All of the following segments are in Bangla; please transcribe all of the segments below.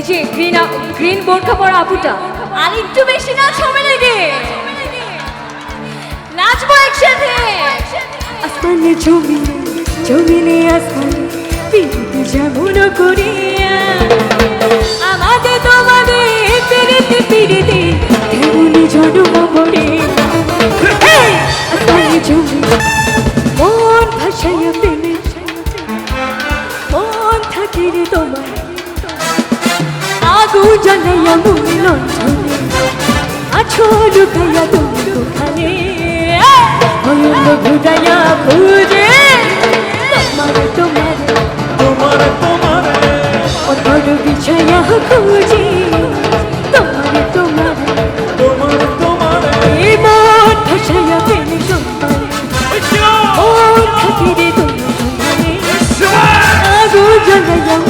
এই যে গ্রিন গ্রিন বোরখা পরা আপুটা। আর একটু বেশি নাচ হবে নাকি নাচবো একসাথে। আসমানে জমিনে জমিনে আসমানে পিড়িতে যেমন করিয়া। আমাদের তোমাদের পিড়িতে পিড়িতে তেমনি জন্ম পড়ে? আসমানে জমিনে মন ভাসাইয়া জানাইয়া মনে লঞ্চনে আছো লুকাইয়া তুমি ওখানে হইল ঘুরাইয়া খুঁজে তোমার তোমার তোমার তোমারে। অতর বিছাইয়া খুঁজি। তোমার তোমার তোমার তোমারে। এই মন ভাসাইয়া পেলে তোমার মন থাকে রে তোমার আগু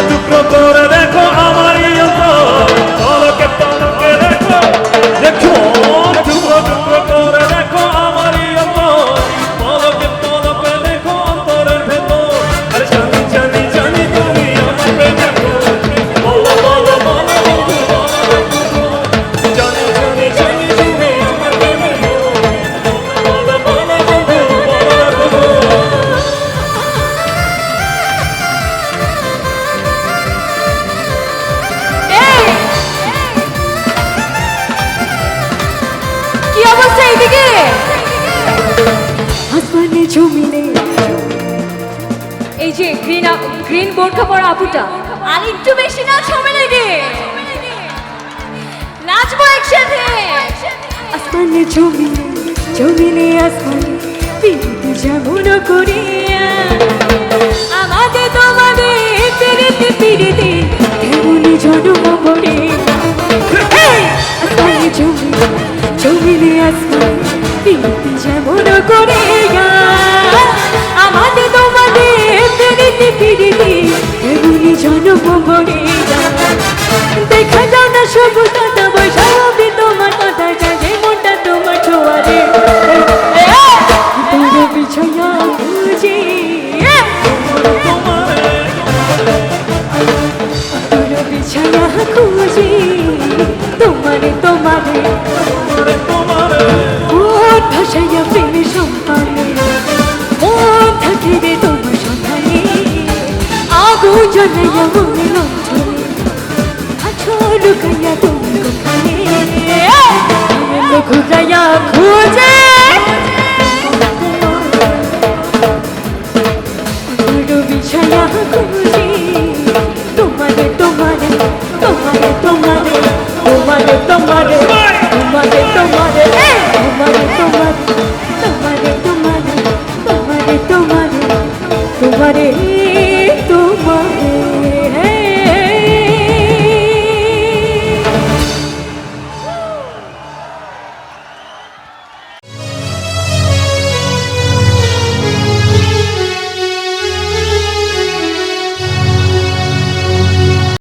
টুকরো করে দেখো আমার জমিনে এই যে গ্রিন গ্রিন বোরখা পরা আপুটা। আর একটু বেশি নাচ হবে নাকি নাচবো একসাথে। আসমানে জমিনে জমিনে আসমানে যেমন করিয়া আমাদের তোমাদের পিড়িতে পিড়িতে তেমনি জন্ম পড়ে? আসমানে জমিনে জমিনে আসমানে যেমন করিয়া আগুন জ্বলাইয়া মনে লঞ্চনে আছো খুঁজে